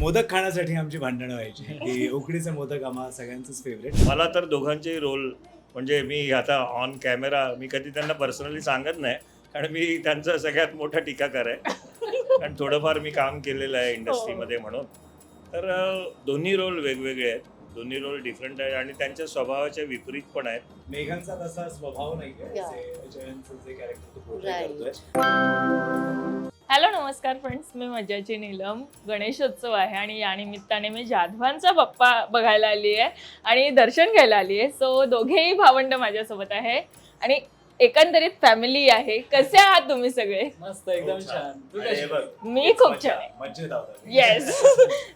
मोदक खाण्यासाठी आमची भांडणं व्हायची. की उकडीचे मोदक आम्हा सगळ्यांचंच फेवरेट मला तर दोघांचेही रोल म्हणजे मी आता ऑन कॅमेरा मी कधी त्यांना पर्सनली सांगत नाही कारण मी त्यांचा सगळ्यात मोठा टीकाकार आहे. कारण थोडंफार मी काम केलेलं आहे इंडस्ट्रीमध्ये म्हणून. तर दोन्ही रोल वेगवेगळे आहेत. दोन्ही रोल डिफरंट आहे आणि त्यांच्या स्वभावाच्या विपरीत पण आहेत. मेघांचा तसा स्वभाव नाही Yeah. जयंतचं जे कॅरेक्टर तो. करतोय. हॅलो नमस्कार फ्रेंड्स मी मजाची नीलम. गणेशोत्सव आहे आणि या निमित्ताने मी जाधवांचा बाप्पा बघायला आली आहे आणि दर्शन घ्यायला आली आहे सो दोघेही भावंड माझ्यासोबत आहे. आणि एकंदरीत फॅमिली आहे. कसे आहात तुम्ही सगळे? मस्त एकदम छान. तू कशी? मी खूप छान. आहे. मज्जेत आहोत आम्ही. येस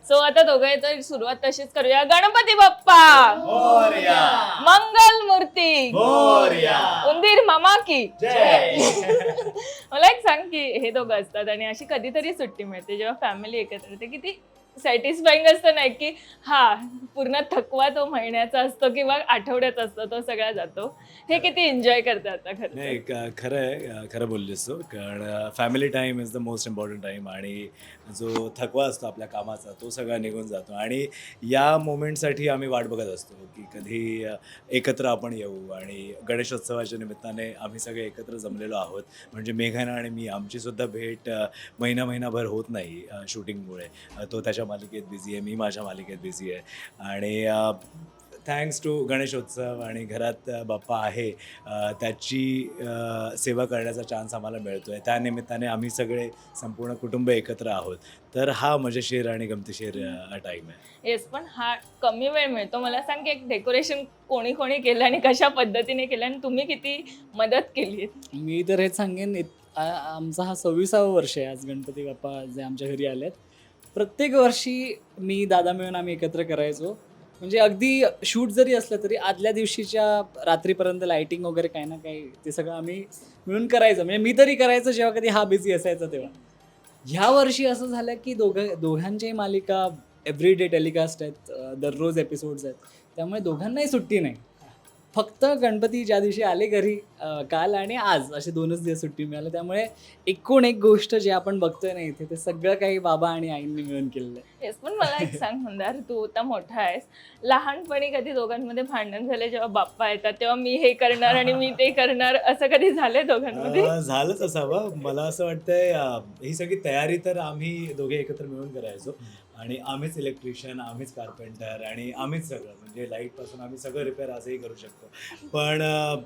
सो आता दोघे तर सुरुवात तशीच करूया. गणपती बाप्पा! मोरया. मंगल मूर्ती! मोरया. उंदीर मामा की? जय. मला एक सांग की हे दोघं असतात आणि अशी कधीतरी सुट्टी मिळते जेव्हा फॅमिली एकत्र येते किती सॅटिस्फाईंग असतं नाही की हा पूर्ण थकवा तो महिन्याचा असतो किंवा आठवड्याचा असतो तो सगळा जातो. हे किती एन्जॉय करतात आता खरं नाही क- खरं आहे अ, खरं बोललीस तू. कारण family time is the most important time आणि जो थकवा असतो आपल्या कामाचा तो सगळा निघून जातो. आणि या मोमेंटसाठी आम्ही वाट बघत असतो की कधी एकत्र आपण येऊ आणि गणेशोत्सवाच्या निमित्ताने आम्ही सगळे एकत्र जमलेलो आहोत. म्हणजे मेघना आणि मी आमचीसुद्धा भेट महिना महिनाभर होत नाही शूटिंगमुळे. तो त्याच्या मालिकेत बिझी आहे मी माझ्या मालिकेत बिझी आहे. आणि थँक्स टू गणेशोत्सव आणि घरात बाप्पा आहे त्याची सेवा करण्याचा चान्स आम्हाला मिळतो आहे त्यानिमित्ताने आम्ही सगळे संपूर्ण कुटुंब एकत्र आहोत. तर हा मजेशीर आणि गमतीशीर टाईम आहे. येस पण हा कमी वेळ मिळतो. मला सांग की एक डेकोरेशन कोणी कोणी केलं आणि कशा पद्धतीने केलं आणि तुम्ही किती मदत केली मी तर हेच सांगेन आमचा हा सव्वीसावं वर्ष आहे आज गणपती बाप्पा जे आमच्या घरी आलेत. प्रत्येक वर्षी मी दादा मिळून आम्ही एकत्र करायचो. म्हणजे अगदी शूट जरी असलं तरी आदल्या दिवशीच्या रात्रीपर्यंत लायटिंग वगैरे काही ना काही ते सगळं आम्ही मिळून करायचं. म्हणजे मी तरी करायचं जेव्हा कधी हा बिझी असायचा तेव्हा. ह्या वर्षी असं झालं की दोघं दोघांच्याही मालिका एव्हरी डे टेलिकास्ट आहेत दररोज एपिसोड्स आहेत. त्यामुळे दोघांनाही सुट्टी नाही. फक्त गणपती ज्या दिवशी आले घरी काल आणि आज असे दोनच दिवस सुट्टी मिळाली. त्यामुळे एकूण एक गोष्ट जे आपण बघतोय ना इथे ते सगळं काही बाबा आणि आईंनी मिळून केलेलं आहे. येस पण मला एक सांग मंदार तू आता मोठा आहेस. लहानपणी कधी दोघांमध्ये भांडण झाले जेव्हा बाप्पा येतात तेव्हा मी हे करणार आणि मी ते करणार असं कधी झालंय दोघांमध्ये? अ, झालंच असावं. मला असं वाटतंय अ, ही सगळी तयारी तर आम्ही दोघे एकत्र मिळून करायचो. आणि आम्हीच इलेक्ट्रिशियन आम्हीच कार्पेंटर आणि आम्हीच सगळं म्हणजे लाईटपासून आम्ही सगळं रिपेअर आजही करू शकतो. पण अ,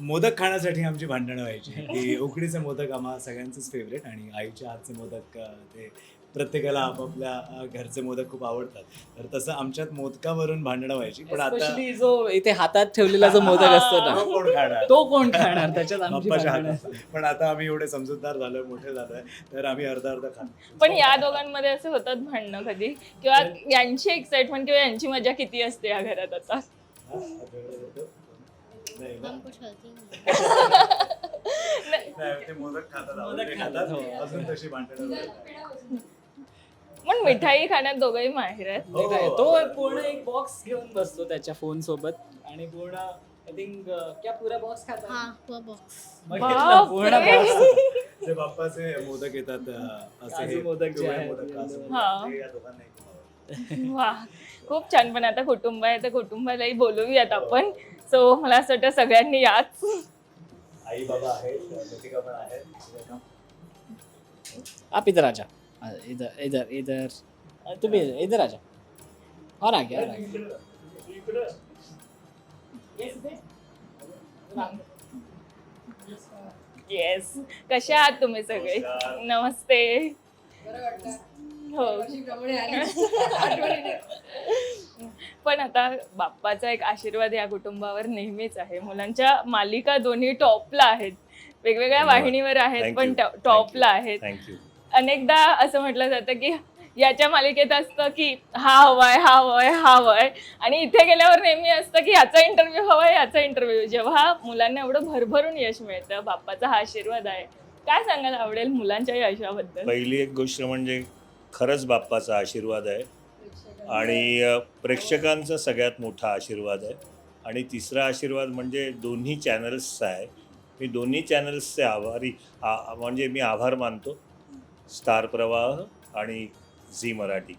मोदक खाण्यासाठी आमची भांडणं व्हायची. की उकडीचे मोदक आम्हा सगळ्यांचंच फेवरेट आणि आईच्या हातचे मोदक अ, ते प्रत्येकाला आपापल्या घरचे मोदक खूप आवडतात. तर तसं आमच्यात मोदकावरून भांडणं व्हायची पण आता Especially जो इथे हातात ठेवलेला जो मोदक असतो तो ना कोण खाणार? तो कोण खाणार? त्याच्यात आमची बाप्पाच्या भांडणं हातात पण आता आम्ही एवढे समजूतदार झालोय मोठे झालोय तर आम्ही अर्धा अर्धा खातो पण या दोघांमध्ये असे होतात भांडणं कधी? किंवा यांची एक्साइटमेंट किंवा यांची मजा किती असते या घरात आता? हा? आठवड्याला येतो? नाही ना? हम कुछ गलती नहीं. नाही, नाही, ते मोदक खातात आवडीने खातात, खातात. हो. अजून तशी भांडणं. पण मिठाई खाण्यात दोघंही माहिर आहेत हो. काय, तो पूर्ण एक बॉक्स घेऊन बसतो त्याच्या फोन सोबत आणि पूर्ण आय थिंक क्या पुरा बॉक्स खाता हाँ हुआ बॉक्स बघितलं, पूर्ण बापरे. बॉक्स ते बाप्पाचे मोदक येतात अं, असे काजू हे मोदक जे पिवळे आहेत. मोदक, काजू मोदक. हा. ते या दोघांनाही खूप आवडतात. वा खूप छान पण आता कुटुंब आहे तर कुटुंबालाही बोलवूयात आपण सो मला असं वाटतं सगळ्यांनी याच आई बाबा आहेत लतिका पण आहेत आप इधर आ जा आ, इधर इधर इधर तुम्ही इधर आ जा और आगे और आगे येस कशा आहात तुम्ही सगळे नमस्ते हो पण आता बाप्पाचा एक आशीर्वाद या कुटुंबावर नेहमीच आहे. मुलांच्या मालिका दोन्ही टॉपला आहेत. वेगवेगळ्या. वाहिनीवर आहेत पण टॉपला. आहेत. थँक्यू अनेकदा असं म्हटलं जातं की याच्या मालिकेत असतं की हा हवाय हा हवाय हा हवाय. आणि इथे गेल्यावर नेहमी असतं की याचा इंटरव्ह्यू हवाय याचा इंटरव्ह्यू जेव्हा मुलांना एवढं भरभरून यश मिळतं बाप्पाचा हा आशीर्वाद आहे. काय सांगायला आवडेल मुलांच्या यशाबद्दल? पहिली एक गोष्ट म्हणजे खरंच बाप्पाचा आशीर्वाद आहे. आणि प्रेक्षकांचा सगळ्यात मोठा आशीर्वाद आहे. आणि तिसरा आशीर्वाद म्हणजे दोन्ही चॅनल्सचा आहे. मी दोन्ही चॅनल्सचे आभारी आ- म्हणजे मी आभार मानतो. स्टार प्रवाह आणि झी मराठी.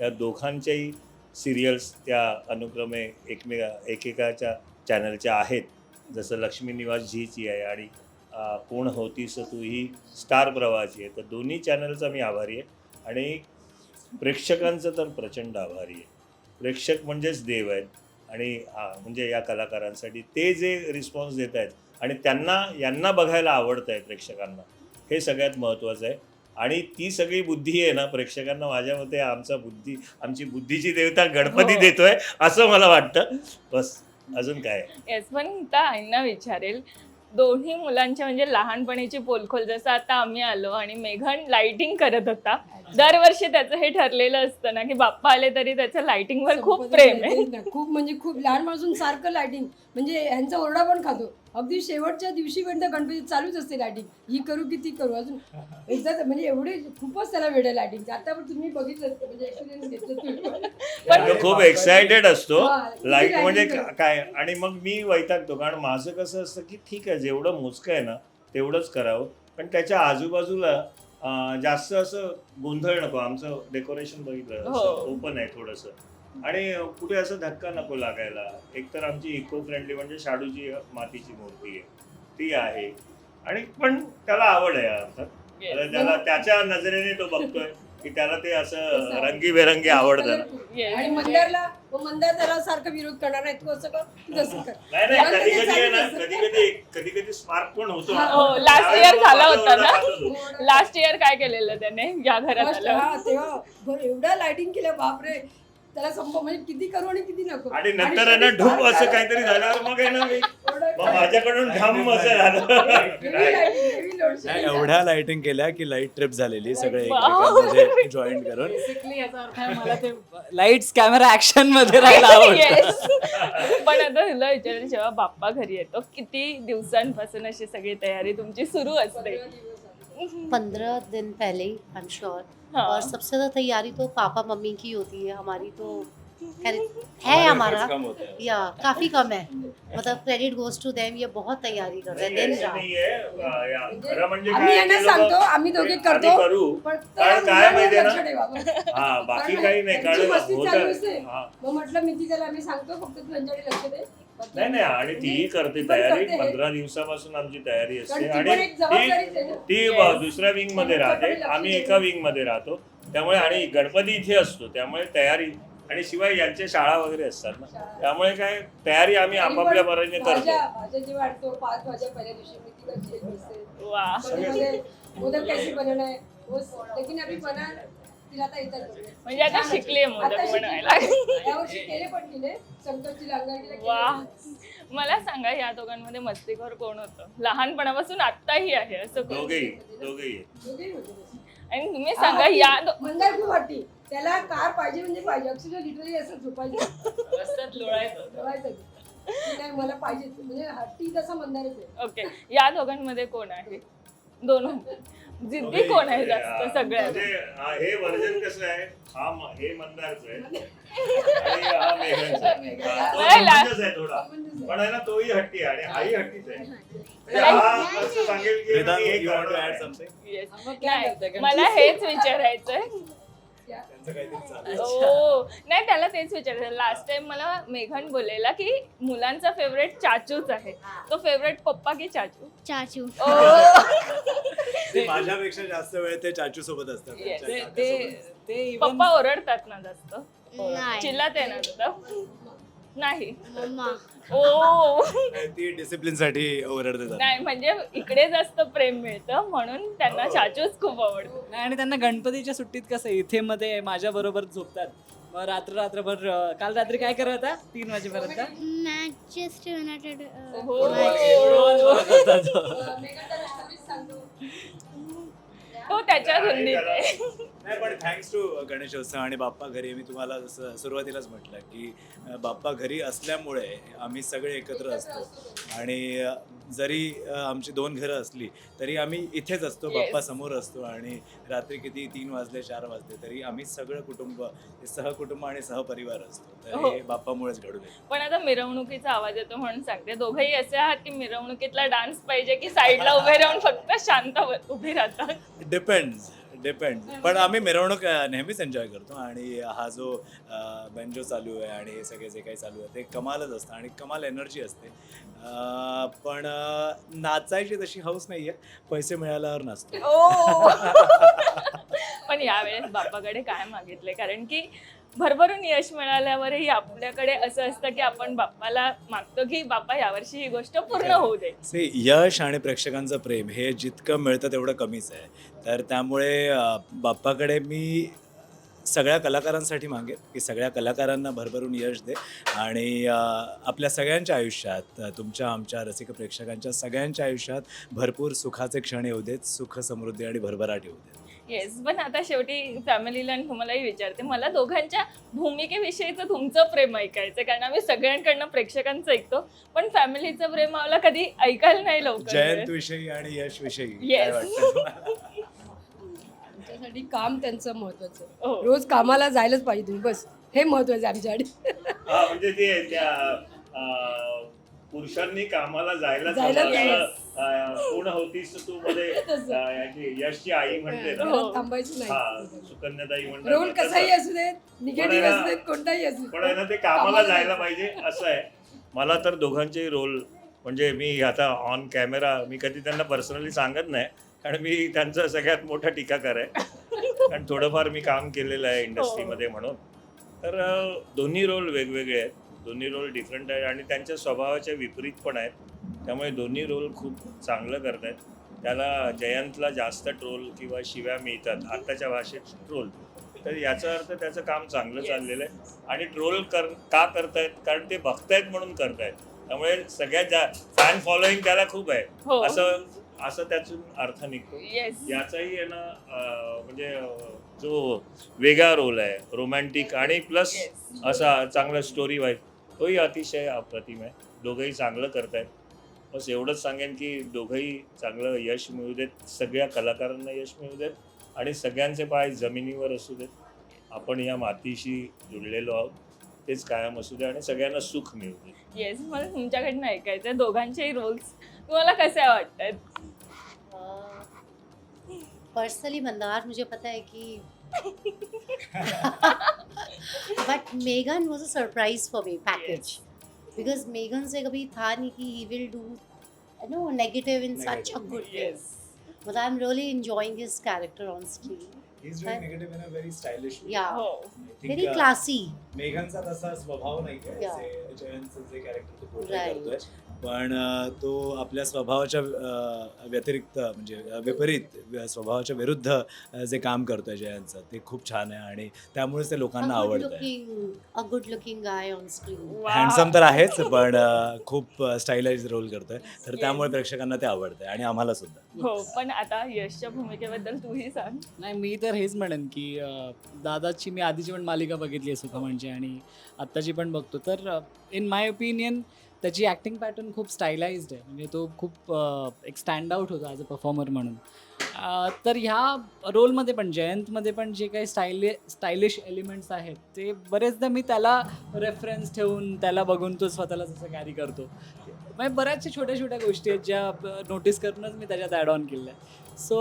या दोघांच्याही सिरियल्स त्या अनुक्रमे एकमेका एकेकाच्या चॅनलच्या आहेत. जसं लक्ष्मी निवास झीची आहे आणि कोण होतीस तू ही स्टार प्रवाहाची आहे. तर दोन्ही चॅनलचा मी आभारी आहे आणि प्रेक्षकांचं तर प्रचंड आभारी आहे. प्रेक्षक म्हणजेच देव आहेत आणि म्हणजे या कलाकारांसाठी ते जे रिस्पॉन्स देत आहेत आणि त्यांना यांना बघायला आवडतं आहे प्रेक्षकांना हे सगळ्यात महत्त्वाचं आहे. आणि ती सगळी बुद्धी आहे ना प्रेक्षकांना माझ्या मते आमचा बुद्धी आमची बुद्धीची देवता गणपती हो. देतोय असं मला वाटतं. बस अजून काय? येस पण त्या आईंना विचारेल दोन्ही मुलांच्या म्हणजे लहानपणीची पोलखोल जसं आता आम्ही आलो आणि मेघन लाइटिंग करत होता दरवर्षी त्याचं हे ठरलेलं असतं ना की बाप्पा आले तरी त्याचं लाइटिंगवर खूप प्रेम आहे. खूप म्हणजे खूप लहानपासून सारखं लायटिंग म्हणजे ह्यांचा ओरडा पण खातो. अगदी शेवटच्या दिवशीपर्यंत गणपती चालूच असते लायटिंग ही करू की ती करू. अजून एकदा म्हणजे एवढे खूपच त्याला वेळ आहे लायटिंग आता पण तुम्ही बघितलं म्हणजे एक्सपिरियन्स घेतलं पण. खूप एक्सायटेड असतो. हा, लाइट म्हणजे काय आणि मग मी वैतागतो कारण माझं कसं असतं की ठीक आहे जेवढं मोजकं आहे ना तेवढंच करावं. पण त्याच्या आजूबाजूला जास्त असं गोंधळ नको. आमचं डेकोरेशन बघितलं हो. ओपन आहे थोडंसं. आणि कुठे असं धक्का नको लागायला. एकतर आमची इको फ्रेंडली म्हणजे शाडूची मातीची मूर्ती आहे. ती आहे. आणि पण त्याला आवड आहे अर्थात. त्याला त्याच्या नजरेने तो बघतोय की त्याला ते असं रंगीबेरंगी आवडतं. आणि मंदारला मंदार त्याला सारखं विरोध करणार नाही तू असं नाही नाही कधी कधी आहे ना कधी कधी कधी कधी स्पार्क पण होतो. हा, हो, मग झाला होता ना? लास्ट इयर काय केलेलं त्याने? या घरात हा तेव्हा बरं एवढं लाइटिंग केलं बापरे. त्याला संप म्हणजे किती करू आणि किती नको आणि नंतर आहे ना शेवटी ढूप असं काहीतरी झाल्यावर मग आहे ना मी ओरडा- मग माझ्याकडून ढम असं झालं नाही. एवढ्या लाइटिंग केल्या की लाइट ट्रिप झालेली सगळे. एकमेकांमध्ये जॉईन करून बेसिकली याचा अर्थ आहे मला ते लाईट्स कॅमेरा ऍक्शनमध्ये राहायला आवडतं Yes. पण आता तुला विचारेल जेव्हा बाप्पा घरी येतो किती दिवसांपासून अशी सगळी तयारी तुमची सुरू असते. पंद्रह दिन पहले ही आई एम श्योर हाँ. और सबसे ज़्यादा तैयारी तो पापा मम्मी की होती है हमारी तो खैर है हमारा या काफ़ी कम है। मतलब क्रेडिट गोज टू देम ये बहुत तैयारी कर रहे हैं दिन रात। नाहीये. अं, या- खरं म्हणजे आम्ही काय यांना सांगतो आम्ही दोघे करतो करू पण कारण काय मुलांवर माहितीये लक्ष ना? हा बाकी काही नाही कारण होत. हा मग म्हटलं मी ती आम्ही सांगतो फक्त तू त्यांच्याकडे लक्ष दे। नाही नाही आणि तीही करते तयारी. पंधरा दिवसापासून आमची तयारी असते. आणि ती दुसऱ्या विंगमध्ये राहते. आम्ही. एका विंगमध्ये राहतो. त्यामुळे आणि गणपती इथे असतो. त्यामुळे तयारी आणि शिवाय यांच्या शाळा वगैरे असतात ना. त्यामुळे काय तयारी आम्ही आपापल्या भाज्या करतो. है तिला आता येतात. म्हणजे आता शिकलीये मोदक शिकली. बनवायला. यावर्षी केले पण तिने संतोषची अंगारकीला केले वा. मला सांगा या दोघांमध्ये मस्तीखोर कोण होतं लहानपणापासून आत्ताही आहे असं कोण? दोघेही दोघेही दोघेही होते तसे. आणि तुम्ही सांगा या दो- मंदार खूप वाटती त्याला कार पाहिजे म्हणजे पाहिजे अक्षरशः लिटरली असं झोपायचं रस्त्यात लोळायचं झोपायचं. की नाही मला पाहिजे म्हणजे हट्टी तसा मंदारच आहे ओके या दोघांमध्ये कोण आहे दोन जिद्दी कोण आहे जास्त सगळ्यात? म्हणजे हा- हे वर्जन कसं आहे? हा म- हे मंदारचं आहे. आणि हा मेघांचा आहे. हा, तो नाही, ला- संबंधच आहे थोडा. पण आहे ना तोही हट्टी आहे आणि हाही हट्टीच आहे. म्हणजे हा असं सांगेल की मी हे करणार आहे. Yes. नाही? मला हेच विचारायचंय. त्यांचं काहीतरी चालू आहे. ओ नाही त्याला तेच विचारायचं. लास्ट टाइम मला मेघन बोललेला की मुलांचा फेवरेट चाचूच आहे. तो फेवरेट पप्पा की चाचू? चाचू. ते माझ्यापेक्षा जास्त वेळ ते चाचू सोबत असतात. Yes. त्यांच्या ते काकासोबत. ते ते even- पप्पा ओरडतात ना जास्त. नाही. चिल्लात आहे ना जास्त. नाही मम्मा ओ ती डिसिप्लिनसाठी ओरडते. नाही म्हणजे इकडे जास्त प्रेम मिळतं म्हणून त्यांना चाचूच खूप आवडतो नाही आणि त्यांना गणपतीच्या सुट्टीत कसं इथे मध्ये माझ्या बरोबर झोपतात मग रात्र रात्रभर अं, काल रात्री काय करत होता तीन वाजेपर्यंत मॅचेस्टर युनायटेड हो तो त्याच्या आहे. नाही पण थँक्स टू गणेशोत्सव आणि बाप्पा घरी मी तुम्हाला जसं सुरुवातीलाच म्हटलं की अं, बाप्पा घरी असल्यामुळे आम्ही सगळे एकत्र असतो. आणि अं, जरी अं, आमची दोन घरं असली तरी आम्ही इथेच असतो Yes. बाप्पा समोर असतो. आणि रात्री किती तीन वाजले चार वाजले तरी आम्ही सगळं कुटुंब हे सहकुटुंब आणि सहपरिवार असतो. तर हो. हे बाप्पामुळेच घडून येतं. पण आता मिरवणुकीचा आवाज येतो म्हणून सांगते. दोघेही असे आहात की मिरवणुकीतला डान्स पाहिजे की साईडला उभे राहून फक्त शांत उभे राहतात. डिपेंड्स डिपेंड पण आम्ही मिरवणूक नेहमीच एन्जॉय करतो. आणि हा जो बेंजो चालू आहे आणि हे सगळे जे काही चालू आहे ते कमालच असतं आणि कमाल एनर्जी असते. पण नाचायची तशी हौस नाही आहे. पैसे मिळाल्यावर नाचतो. पण यावेळेस बाप्पाकडे काय मागितले कारण की भरभरून यश मिळाल्यावरही आपल्याकडे असं असतं की आपण बाप्पाला मागतो की बाप्पा यावर्षी ही गोष्ट पूर्ण होऊ दे. से यश आणि प्रेक्षकांचं प्रेम हे जितकं मिळतं तेवढं कमीच आहे. तर त्यामुळे अ, बाप्पाकडे मी सगळ्या कलाकारांसाठी मागेन की सगळ्या कलाकारांना भरभरून यश दे आणि अ, आपल्या सगळ्यांच्या आयुष्यात अ, तुमच्या आमच्या रसिक प्रेक्षकांच्या सगळ्यांच्या आयुष्यात भरपूर सुखाचे क्षण येऊ देत सुख समृद्धी आणि भरभराट येऊ देत. येस पण आता शेवटी फॅमिलीला आणि तुम्हालाही विचारते. मला दोघांच्या भूमिकेविषयीचं तुमचं प्रेम ऐकायचं कारण आम्ही सगळ्यांकडनं प्रेक्षकांचं ऐकतो. पण फॅमिलीचं प्रेम आम्हाला कधी ऐकायला नाही लवकर. जयंत. विषयी आणि यश विषयी. Yes. वाटतं आमच्यासाठी काम त्यांचं महत्वाचं हो. रोज कामाला जायलाच पाहिजे तुम्ही बस. हे महत्वाचं आहे आमच्यासाठी. हा म्हणजे ते त्या अं, पुरुषांनी कामाला जायला जायला पूर्ण होतीस तू मध्ये यशची आई म्हणते हो. थांबायचं हा नाही सुकन्याताई म्हणतात. रोल कसाही. असू देत निगेटिव्ह असू देत कोणताही असू पण आहे ना ते कामाला जायला. पाहिजे असं आहे. मला तर दोघांचेही रोल म्हणजे मी आता ऑन कॅमेरा मी कधी त्यांना पर्सनली सांगत नाही कारण मी त्यांचा सगळ्यात मोठा टीकाकार आहे. कारण थोडंफार मी काम केलेलं आहे इंडस्ट्रीमध्ये म्हणून. तर दोन्ही रोल वेगवेगळे आहेत. दोन्ही रोल डिफरंट आहेत आणि त्यांच्या स्वभावाच्या विपरीत पण आहेत. त्यामुळे दोन्ही रोल खूप चांगलं करत आहेत त्याला जयंतला जास्त ट्रोल किंवा शिव्या मिळतात आत्ताच्या भाषेत ट्रोल तर याचा अर्थ त्याचं काम चांगलं. चाललेलं आहे. आणि ट्रोल कर का करतायत? कारण ते बघतायत म्हणून करतायत. त्यामुळे सगळ्यात जा फॅन फॉलोईंग त्याला खूप आहे. हो. असं असं त्यातून अर्थ निघतो. याचाही आहे ना म्हणजे जो वेगळा रोल आहे रोमॅन्टिक आणि प्लस. असा चांगला स्टोरी वाईज तोही अतिशय अप्रतिम आहे. दोघंही चांगलं करतायत. बस एवढंच सांगेन की दोघंही चांगलं यश मिळू देत. सगळ्या कलाकारांना यश मिळू देत आणि सगळ्यांचे पाय जमिनीवर असू देत. आपण या मातीशी जुळलेलो आहोत. तेच कायम असू दे आणि सगळ्यांना सुख मिळू दे. येस मला तुमच्याकडनं ऐकायचं आहे दोघांचेही रोल्स तुम्हाला कसे वाटतात? पर्सनली मंदार मुझे पता है कि but Megan was a surprise for me package because Megan से कभी था नहीं कि he will do no negative in such a good way yes but i'm really enjoying his character on screen. He's doing negative in a very stylish way. yeah. हो I think, very uh, classy. मेघांचा तसा स्वभाव नाही काय Yeah. जे जयंतचं जे character तो portray Right. करतोय. पण अं, तो आपल्या स्वभावाच्या अं, व्यतिरिक्त म्हणजे अं, विपरीत व्य- स्वभावाच्या विरुद्ध अं, जे काम करतोय जयंतचं ते खूप छान आहे आणि त्यामुळेच ते a लोकांना good आवडतंय. looking a good looking guy on screen. Handsome तर आहेच पण अं, खूप स्टाईलाइज रोल करतोय. तर त्यामुळे प्रेक्षकांना ते आवडतंय आणि आम्हाला सुद्धा. हो पण आता यशच्या भूमिकेबद्दल तूही सांग. नाही मी तर हेच म्हणेन की दादाची मी आधीची पण मालिका बघितली आहे सुखा म्हणजे आणि आत्ताची पण बघतो. तर इन माय ओपिनियन त्याची ॲक्टिंग पॅटर्न खूप स्टायलाइज्ड आहे. म्हणजे तो खूप एक स्टँड आउट होता ॲज अ परफॉर्मर म्हणून. तर ह्या रोलमध्ये पण जयंतमध्ये पण जे काही स्टायले स्टायलिश एलिमेंट्स आहेत ते बरेचदा मी त्याला रेफरन्स ठेवून त्याला बघून तो स्वतःला जसं कॅरी करतो. म्हणजे बऱ्याचशा छोट्या छोट्या गोष्टी आहेत ज्या नोटीस करूनच मी त्याच्यात ॲड ऑन केल्या. सो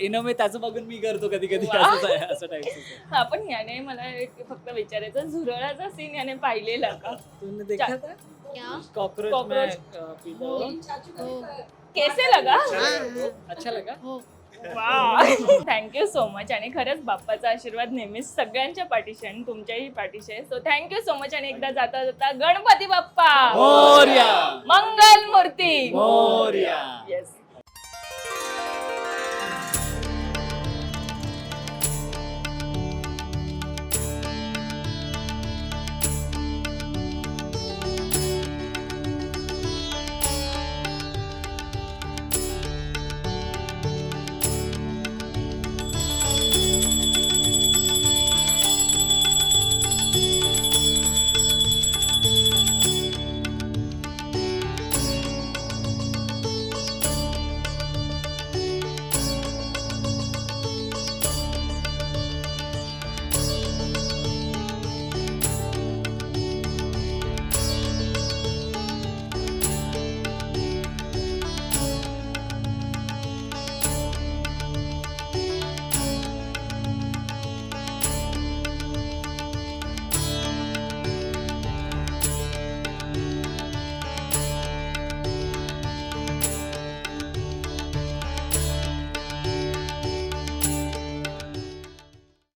इन वे त्याचं बघून मी करतो कधी कधी असं टाईपचं हा पण याने मला एक फक्त विचारायचं झुरळाचा सीन याने पाहिलेला का? तुमने देखा था? क्या? कॉकरोच. में केसे लगा? हाँ, अच्छा लगा? थँक्यू सो मच आणि खरंच बाप्पाचा आशीर्वाद नेहमीच सगळ्यांच्या पाठीशी आणि तुमच्याही पाठीशी आहे. सो थँक्यू सो मच आणि एकदा जाता जाता गणपती बाप्पा. मोरया. मंगल मूर्ती. मोरया. येस